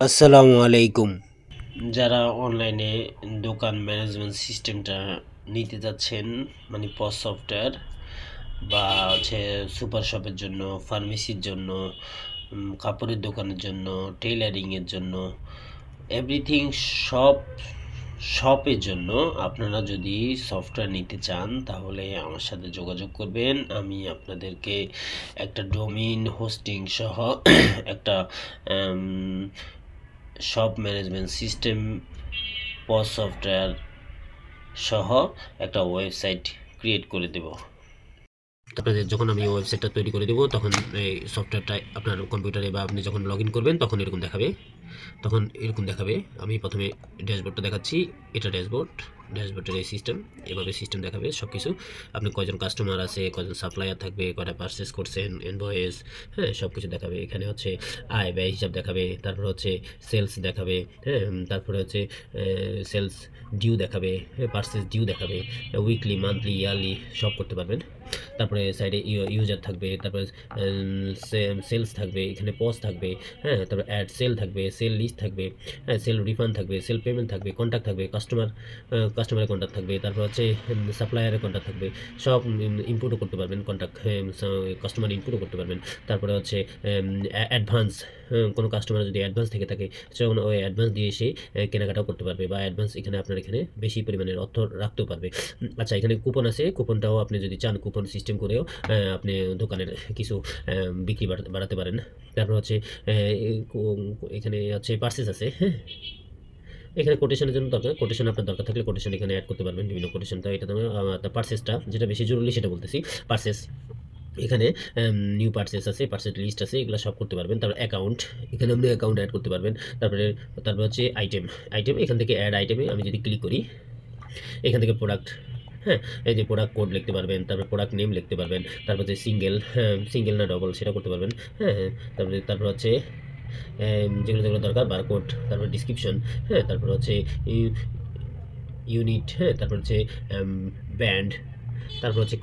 আসসালামু আলাইকুম। যারা অনলাইনে দোকান ম্যানেজমেন্ট সিস্টেমটা নিতে যাচ্ছেন মানে পস সফটওয়্যার বা হচ্ছে সুপার শপের জন্য ফার্মেসির জন্য কাপড়ের দোকানের জন্য টেইলারিংয়ের জন্য এভরিথিং সব শপের জন্য আপনারা যদি সফটওয়্যার নিতে চান, তাহলে আমার সাথে যোগাযোগ করবেন। আমি আপনাদেরকে একটা ডোমিন হোস্টিং সহ একটা সব ম্যানেজমেন্ট সিস্টেম পস সফটওয়্যার সহ একটা ওয়েবসাইট ক্রিয়েট করে দেব। আপনাদের যখন আমি ওয়েবসাইটটা তৈরি করে দেবো, তখন এই সফটওয়্যারটা আপনার কম্পিউটারে বা আপনি যখন লগ করবেন, তখন এরকম দেখাবে। তখন এরকম দেখাবে। আমি প্রথমে ড্যাশবোর্ডটা দেখাচ্ছি। এটা ড্যাশবোর্ড ড্যাশবোর্ডের এই সিস্টেম এভাবে সিস্টেম দেখাবে সব কিছু আপনি কয়জন কাস্টমার আছে, কয়জন সাপ্লায়ার থাকবে, কয়টা পারচেস করছেন ইনভয়েস হ্যাঁ সব কিছু দেখাবে। এখানে হচ্ছে আয়, ব্যয় হিসাব দেখাবে, তারপর হচ্ছে সেলস দেখাবে হ্যাঁ তারপরে হচ্ছে সেলস ডিউ দেখাবে পারচেস ডিউ দেখাবে উইকলি মান্থলি ইয়ারলি সব করতে পারবেন। তারপরে সাইডে ইউজার থাকবে, তারপরে সেলস থাকবে, এখানে পজ থাকবে হ্যাঁ তারপরে অ্যাড সেল থাকবে সেল লিস্ট থাকবে হ্যাঁ সেল রিফান্ড থাকবে সেল পেমেন্ট থাকবে কন্ট্যাক্ট থাকবে কাস্টমার কাস্টমারের কন্ট্যাক্ট থাকবে, তারপর হচ্ছে সাপ্লায়ারের কন্ট্যাক্ট থাকবে, সব ইনপুটও করতে পারবেন কন্ট্যাক্ট কাস্টমার ইনপুটও করতে পারবেন। তারপরে হচ্ছে অ্যাডভান্স কোনো কাস্টমার যদি অ্যাডভান্স থেকে থাকে সেখন ওই অ্যাডভান্স দিয়ে সে কেনাকাটাও করতে পারবে বা অ্যাডভান্স এখানে আপনার এখানে বেশি পরিমাণের অর্থ রাখতেও পারবে। আচ্ছা এখানে কুপন আছে কুপনটাও আপনি যদি চান কুপন সিস্টেম করেও আপনি দোকানের কিছু বিক্রি বাড়াতে- পারেন। তারপর হচ্ছে এখানে হচ্ছে পার্সেস আছে হ্যাঁ? এখানে কোটেশনের জন্য দরকার। কোটেশন আপনার দরকার থাকলে কোটেশন এখানে অ্যাড করতে পারবেন বিভিন্ন কোটেশন তো এটা তো পার্সেসটা যেটা বেশি জরুরি সেটা বলতেছি। পার্সেস এখানে নিউ পার্সেস আছে পার্সেস লিস্ট আছে এগুলো সব করতে পারবেন। তারপর অ্যাকাউন্ট এখানে আপনি অ্যাকাউন্ট অ্যাড করতে পারবেন। তারপরে তারপর হচ্ছে আইটেম আইটেম এখান থেকে অ্যাড আইটেমে আমি যদি ক্লিক করি এখান থেকে প্রোডাক্ট হ্যাঁ এই যে প্রোডাক্ট কোড লিখতে পারবেন তারপর প্রোডাক্ট নেম লিখতে পারবেন তারপর হচ্ছে সিঙ্গেল হ্যাঁ সিঙ্গেল না ডবল সেটা করতে পারবেন হ্যাঁ হ্যাঁ, তারপরে তারপর হচ্ছে যেগুলো যেগুলো দরকার বারকোড তারপর ডিসক্রিপশন হ্যাঁ তারপর হচ্ছে ইউনিট হ্যাঁ তারপর হচ্ছে ব্যান্ড তারপর হচ্ছে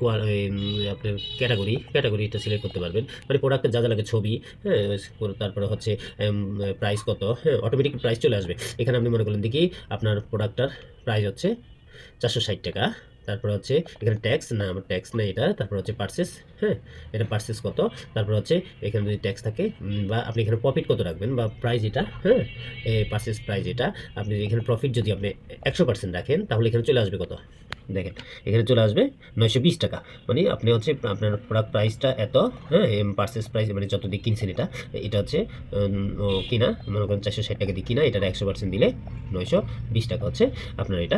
আপনার ক্যাটাগরি ক্যাটাগরিটা সিলেক্ট করতে পারবেন। মানে প্রোডাক্টের যা যা লাগে ছবি হ্যাঁ তারপরে হচ্ছে প্রাইস কত হ্যাঁ অটোমেটিক প্রাইস চলে আসবে। এখানে আপনি মনে করলেন দেখি, আপনার প্রোডাক্টটার প্রাইস হচ্ছে চারশো ষাট টাকা, তারপর হচ্ছে, এখানে ট্যাক্স না, আমার ট্যাক্স না এটা, তারপর হচ্ছে পার্সেস হ্যাঁ এটা পার্সেস কত? তারপর হচ্ছে এখানে যদি ট্যাক্স থাকে বা আপনি এখানে প্রফিট কত রাখবেন, বা প্রাইস এটা হ্যাঁ এই পার্সেস প্রাইস এটা আপনি এখানে প্রফিট যদি আপনি একশো পার্সেন্ট রাখেন, তাহলে এখানে চলে আসবে কত? দেখেন, এখানে চলে আসবে নয়শো বিশ টাকা। মানে আপনি হচ্ছে আপনার প্রোডাক্ট প্রাইসটা এত হ্যাঁ পার্সেস প্রাইস মানে যত দিয়ে কিনছেন এটা এটা হচ্ছে কিনা, মনে করেন চারশো ষাট টাকা দিয়ে কিনা এটা একশো পার্সেন্ট দিলে নয়শো বিশ টাকা হচ্ছে আপনার এটা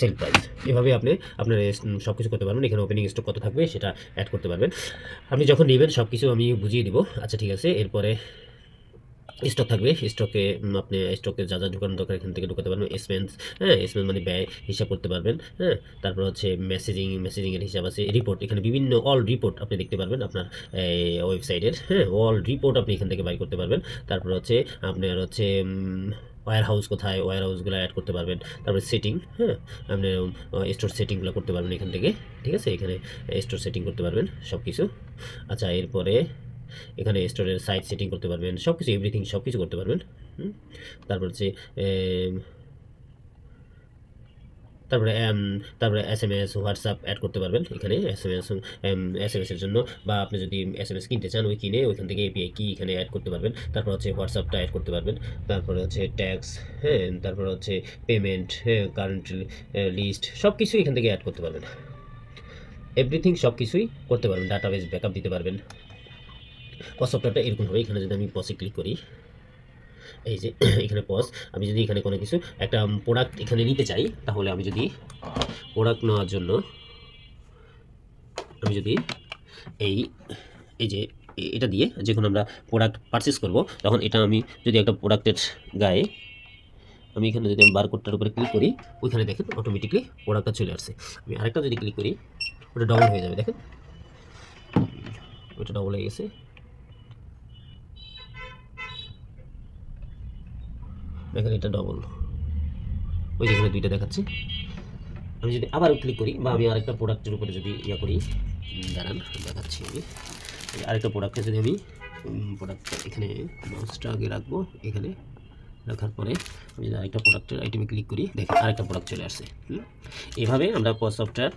সেল প্রাইস এভাবে আপনি আপনার সব কিছু করতে পারবেন। এখানে ওপেনিং স্টক কত থাকবে সেটা অ্যাড করতে পারবেন। আপনি যখন নেবেন সব কিছু আমি বুঝিয়ে দিব। আচ্ছা ঠিক আছে, এরপরে স্টক থাকবে। স্টকে আপনি স্টকে যা যা ঢুকানো দরকার, এখান থেকে ঢুকাতে পারবেন। এক্সপেন্স হ্যাঁ এক্সপেন্স মানে ব্যয় হিসাব করতে পারবেন হ্যাঁ। তারপর হচ্ছে মেসেজিং মেসেজিংয়ের হিসাব আছে রিপোর্ট এখানে বিভিন্ন অল রিপোর্ট আপনি দেখতে পারবেন আপনার ওয়েবসাইটের হ্যাঁ। অল রিপোর্ট আপনি এখান থেকে বাই করতে পারবেন। তারপর হচ্ছে আপনার হচ্ছে ওয়্যার হাউস কোথায়, ওয়ার হাউসগুলো অ্যাড করতে পারবেন। তারপরে সেটিং হ্যাঁ? আপনি স্টোর সেটিংগুলো করতে পারবেন এখান থেকে, ঠিক আছে? এখানে স্টোর সেটিং করতে পারবেন সব কিছু আচ্ছা এরপরে এখানে স্টোরের সাইজ সেটিং করতে পারবেন সব কিছু এভরিথিং সব কিছু করতে পারবেন? তারপর হচ্ছে তারপরে তারপরে S M S WhatsApp add করতে পারবেন এখানে। S M S S M এসের জন্য। বা আপনি যদি এস এম এস কিনতে চান, ওই কিনে ওইখান থেকে এপিআই কি এখানে অ্যাড করতে পারবেন। তারপর হচ্ছে হোয়াটসঅ্যাপটা অ্যাড করতে পারবেন। তারপরে হচ্ছে ট্যাক্স হ্যাঁ তারপর হচ্ছে পেমেন্ট হ্যাঁ কারেন্ট লিস্ট সব কিছুই এখান থেকে অ্যাড করতে পারবেন। এভরিথিং সব কিছুই করতে পারবেন। ডাটাবেস ব্যাকআপ দিতে পারবেন। পজ সফটওয়্যারটা এরকম হবে। এখানে যদি আমি পসে ক্লিক করি। এই যে, এখানে পজ আমি যদি এখানে কোনো কিছু, একটা প্রোডাক্ট এখানে নিতে চাই, তাহলে আমি যদি প্রোডাক্ট নেওয়ার জন্য, আমি যদি এই এই যে এটা দিয়ে যখন আমরা প্রোডাক্ট পারচেস করব, তখন এটা আমি যদি একটা প্রোডাক্টের গায়ে, আমি এখানে যদি আমি বারকোডটার উপরে ক্লিক করি, ওইখানে দেখেন অটোমেটিকলি প্রোডাক্টটা চলে আসছে। আমি আরেকটা যদি ক্লিক করি, ওটা ডবল হয়ে যাবে, দেখেন। ওটা ডবল হয়ে গেছে। দেখেন এটা ডবল ওই যেখানে দুইটা দেখাচ্ছে। আমি যদি আবার ক্লিক করি, বা আমি আরেকটা প্রোডাক্টের উপরে যদি ইয়া করি দাঁড়ান, দেখাচ্ছি আমি। আরেকটা প্রোডাক্টে যদি আমি প্রোডাক্টটা এখানে মাউসটা আগে রাখব, এখানে রাখার পরে আমি যদি আরেকটা প্রোডাক্টের আইটেমে ক্লিক করি, দেখেন আরেকটা প্রোডাক্ট চলে আসছে? এভাবে আমরা সফটওয়্যার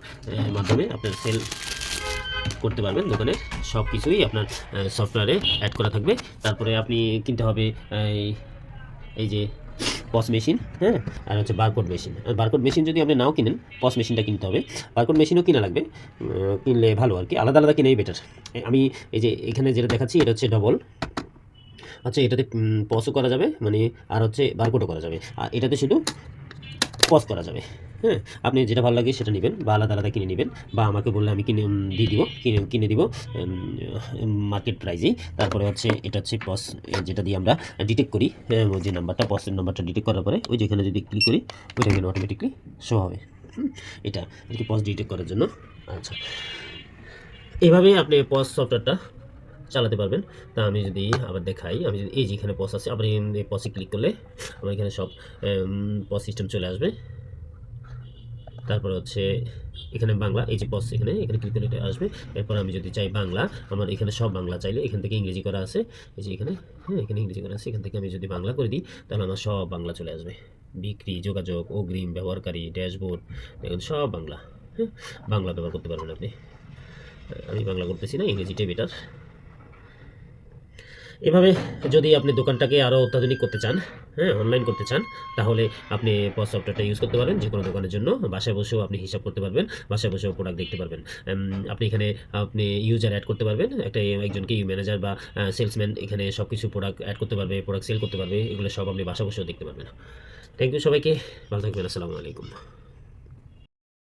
মাধ্যমে আপনার সেল করতে পারবেন। দোকানে সব কিছুই আপনার সফটওয়্যারে অ্যাড করা থাকবে। তারপরে আপনি কিনতে হবে এই যে পস মেশিন হ্যাঁ? আর হচ্ছে বারকোড মেশিন বারকোড মেশিন যদি আপনি নাও কিনেন পস মেশিনটা কিনতে হবে। বারকোড মেশিনও কিনা লাগবে। কিনলে ভালো আর কি। আলাদা আলাদা কিনেই বেটার আমি এই যে এখানে যেটা দেখাচ্ছি, এটা হচ্ছে ডবল আচ্ছা এটাতে পসও করা যাবে মানে আর হচ্ছে বারকোডও করা যাবে। আর এটাতে শুধু পজ করা যাবে। হ্যাঁ আপনি যেটা ভালো লাগে সেটা নেবেন বা আলাদা আলাদা কিনে নেবেন বা আমাকে বললে আমি কিনে দিয়ে দিব কিনে কিনে দিব মার্কেট প্রাইজেই তারপরে হচ্ছে এটা হচ্ছে পস যেটা দিয়ে আমরা ডিটেক্ট করি হ্যাঁ, যে নাম্বারটা পসের নাম্বারটা ডিটেক্ট করার পরে ওই যেখানে যদি ক্লিক করি ওইটা এখানে অটোমেটিকলি শো হবে। এটা আর কি পজ ডিটেক্ট করার জন্য। আচ্ছা এভাবে আপনি পস সফটওয়্যারটা চালাতে পারবেন। তা আমি যদি আবার দেখাই আমি যদি এই যে এখানে পস আছে আপনি পসে ক্লিক করলে আমার এখানে সব পস সিস্টেম চলে আসবে। তারপর হচ্ছে এখানে বাংলা, এই যে পস এখানে এখানে ক্লিক এটা আসবে। এরপর আমি যদি চাই বাংলা, আমার এখানে সব বাংলা চাইলে এখান থেকে ইংরেজি করা আছে। এই যে এখানে হ্যাঁ এখানে ইংরেজি করা আছে। এখান থেকে আমি যদি বাংলা করে দিই, তাহলে আমার সব বাংলা চলে আসবে। বিক্রি, যোগাযোগ, অগ্রিম ব্যবহারকারী, ড্যাশবোর্ড, দেখুন সব বাংলা হ্যাঁ বাংলা ব্যবহার করতে পারবেন আপনি। আমি বাংলা করতেছি না, ইংরেজিটাই বেটার এভাবে যদি আপনি দোকানটাকে আরও অত্যাধুনিক করতে চান হ্যাঁ অনলাইন করতে চান, তাহলে আপনি পস সফটওয়্যারটা ইউজ করতে পারবেন যে কোনো দোকানের জন্য। বাসায় বসেও আপনি হিসাব করতে পারবেন, বাসায় বসেও প্রোডাক্ট দেখতে পারবেন। আপনি এখানে, আপনি ইউজার অ্যাড করতে পারবেন, একটা একজনকে ইউ ম্যানেজার বা সেলসম্যান এখানে সব কিছু প্রোডাক্ট অ্যাড করতে পারবে প্রোডাক্ট সেল করতে পারবে, এগুলো সব আপনি বাসা বসেও দেখতে পারবেন। থ্যাংক ইউ সবাইকে, ভালো থাকবেন, আসসালামু আলাইকুম।